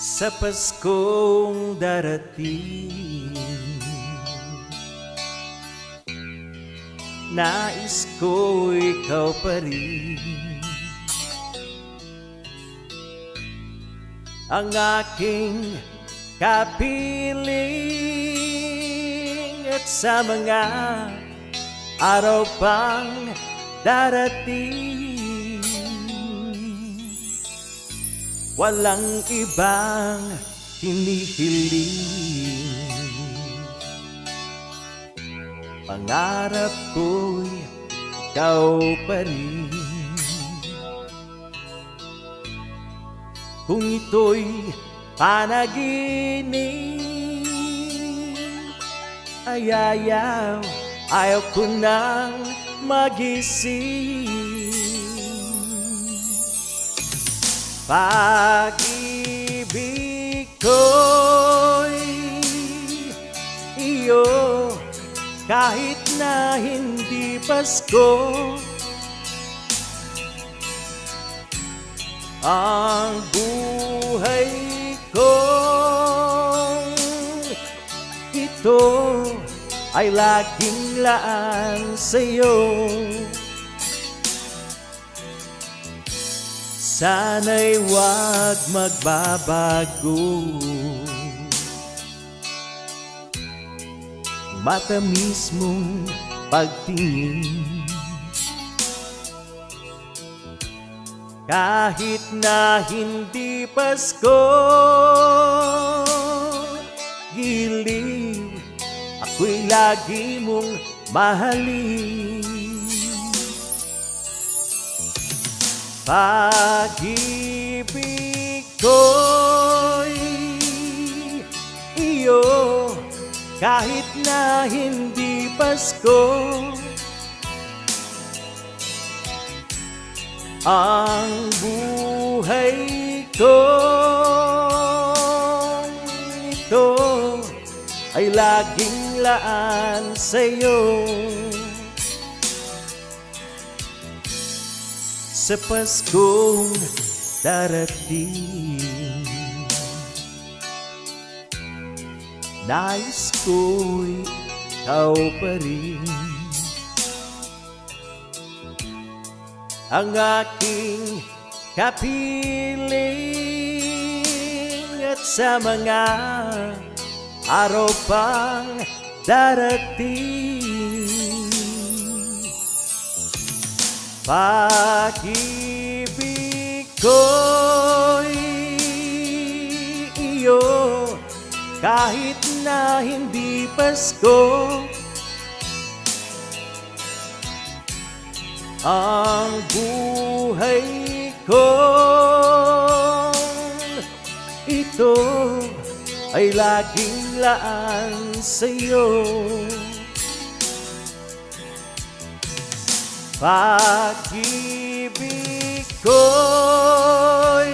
sa Paskong darating. Nais ko ikaw pa rin. Ang aking kapiling At sa mga araw pang darating Walang ibang hinihiling Pangarap ko'y ikaw pa rin. Kung ito'y panaginip Ay ayaw, ayaw ko nang magising Pag-ibig ko'y iyo kahit na hindi Pasko. Ang buhay ko ito ay laging laan sa'yo Sana'y wag magbabago. Matamis mong pagtingin. Kahit na hindi Pasko Giliw Ako'y lagi mong mahalin Pag-ibig ko'y iyo kahit na hindi Pasko. Ang buhay ko ito ay laging laan sa'yo Sa Paskong darating. Nais ko'y ikaw pa rin. Ang aking kapiling At sa mga araw pang darating Pag-ibig ko'y iyo. Kahit na hindi Pasko. Ang buhay ko ito ay laging laan sa'yo Pag-ibig ko'y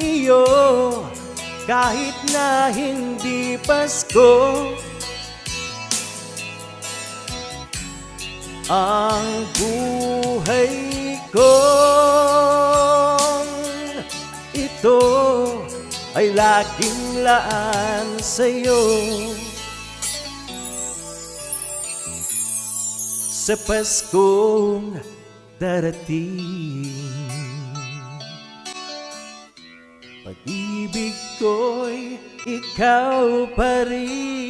iyo kahit na hindi Pasko. Ang buhay ko ito ay laging laan sa'yo Sa Paskong darating. Pag-ibig ko'y ikaw pa rin